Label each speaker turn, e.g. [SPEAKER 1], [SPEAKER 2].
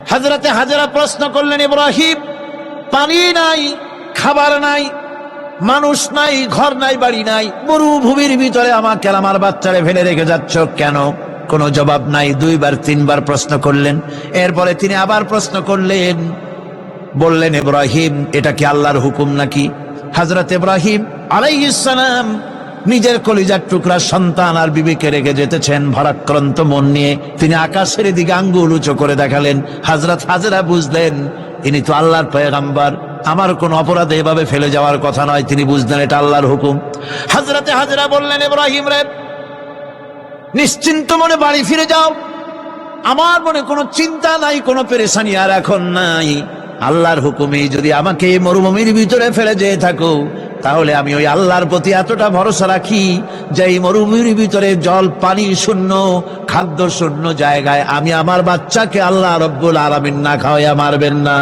[SPEAKER 1] হাজরাতে হাজারা প্রশ্ন করলেন, ইব্রাহিম, পানি নাই, খাবার নাই, মানুষ নাই, ঘর নাই, বাড়ি নাই, মরুভূমির ভিতরে আমাকে আমার বাচ্চারে ফেলে রেখে যাচ্ছ কেন? কোনো জবাব নাই, দুইবার, তিনবার প্রশ্ন করলেন। এরপরে তিনি আবার প্রশ্ন করলেন, বললেন, ইব্রাহিম, এটা কি আল্লাহর হুকুম নাকি? হজরত ইব্রাহিম আলাইসালাম নিজের কলিজার টুকরা সন্তান আর বিবিকে রেখে যেতেছেন ভারাক্রান্ত মন নিয়ে। তিনি আকাশের দিকে আঙ্গুল উঁচু করে দেখালেন, হাজরত হাজরা বুঝলেন, ইনি তো আল্লাহর পয়গাম্বার। আমার কোন অপরাধে এভাবে ফেলে যাওয়ার কথা নয়, তিনি বুঝলেন এটা আল্লাহর হুকুম। হাজরাতে হাজরা বললেন, ইব্রাহিম রে, নিশ্চিন্ত মনে বাড়ি ফিরে যাও। আমার মনে কোনো চিন্তা নাই, কোনো পেরেশানি আর এখন নাই। আল্লাহর হুকুমে যদি আমাকে মরুভূমির ভিতরে ফেলে যেয়ে থাকো তাহলে আমি ওই আল্লাহর প্রতি এতটা ভরসা রাখি যে এই মরুভূমির ভিতরে জল, পানি শূন্য, খাদ্য শূন্য জায়গায় আমি আমার বাচ্চাকে আল্লাহ রব্বুল আলমিন না খাওয়াইয়া মারবেন না।